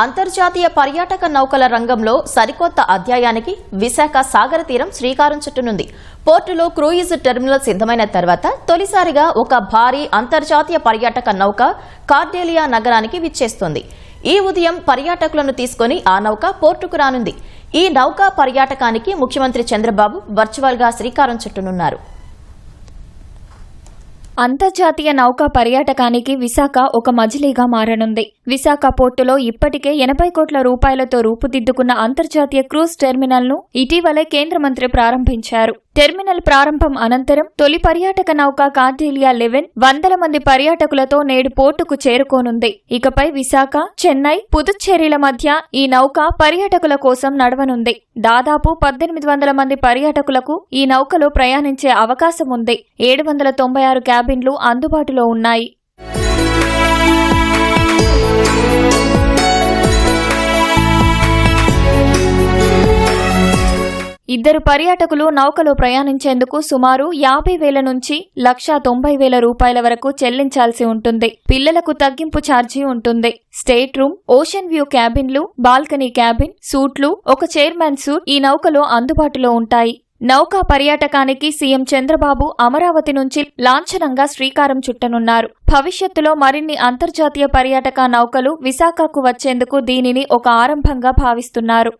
అంతర్జాతీయ పర్యాటక నౌకల రంగంలో సరికొత్త అధ్యాయానికి విశాఖ సాగర తీరం శ్రీకారం చుట్టనుంది. పోర్టులో క్రూయిజ్ టెర్మినల్ సిద్ధమైన తర్వాత తొలిసారిగా ఒక భారీ అంతర్జాతీయ పర్యాటక నౌక కార్డేలియా నగరానికి విచ్చేస్తోంది. ఈ ఉదయం పర్యాటకులను తీసుకుని ఆ నౌక పోర్టుకు రానుంది. ఈ నౌక పర్యాటకానికి ముఖ్యమంత్రి చంద్రబాబు వర్చువల్గా శ్రీకారం చుట్టనున్నారు. అంతర్జాతీయ నౌకా పర్యాటకానికి విశాఖ ఒక మజిలీగా మారనుంది. విశాఖ పోర్టులో ఇప్పటికే ఎనభై కోట్ల రూపాయలతో రూపుదిద్దుకున్న అంతర్జాతీయ క్రూజ్ టెర్మినల్ను ఇటీవలే కేంద్ర మంత్రి ప్రారంభించారు. టెర్మినల్ ప్రారంభం అనంతరం తొలి పర్యాటక నౌక కార్డేలియా లెవెన్ వందల మంది పర్యాటకులతో నేడు పోర్టుకు చేరుకోనుంది. ఇకపై విశాఖ చెన్నై పుదుచ్చేరిల మధ్య ఈ నౌక పర్యాటకుల కోసం నడవనుంది. దాదాపు పద్దెనిమిది వందల మంది పర్యాటకులకు ఈ నౌకలో ప్రయాణించే అవకాశం ఉంది ఏడు వందల తొంభై ఆరు క్యాబిన్లు అందుబాటులో ఉన్నాయి. ఇద్దరు పర్యాటకులు నౌకలో ప్రయాణించేందుకు సుమారు యాభై వేల నుంచి లక్షా తొంభై వేల రూపాయల వరకు చెల్లించాల్సి ఉంటుంది. పిల్లలకు తగ్గింపు ఛార్జీ ఉంటుంది. స్టేట్ రూమ్ ఓషన్ వ్యూ క్యాబిన్లు బాల్కనీ క్యాబిన్ సూట్లు ఒక చైర్మన్ సూట్ ఈ నౌకలో అందుబాటులో ఉంటాయి. నౌకా పర్యాటకానికి సీఎం చంద్రబాబు అమరావతి నుంచి లాంఛనంగా శ్రీకారం చుట్టనున్నారు. భవిష్యత్తులో మరిన్ని అంతర్జాతీయ పర్యాటక నౌకలు విశాఖకు వచ్చేందుకు దీనిని ఒక ఆరంభంగా భావిస్తున్నారు.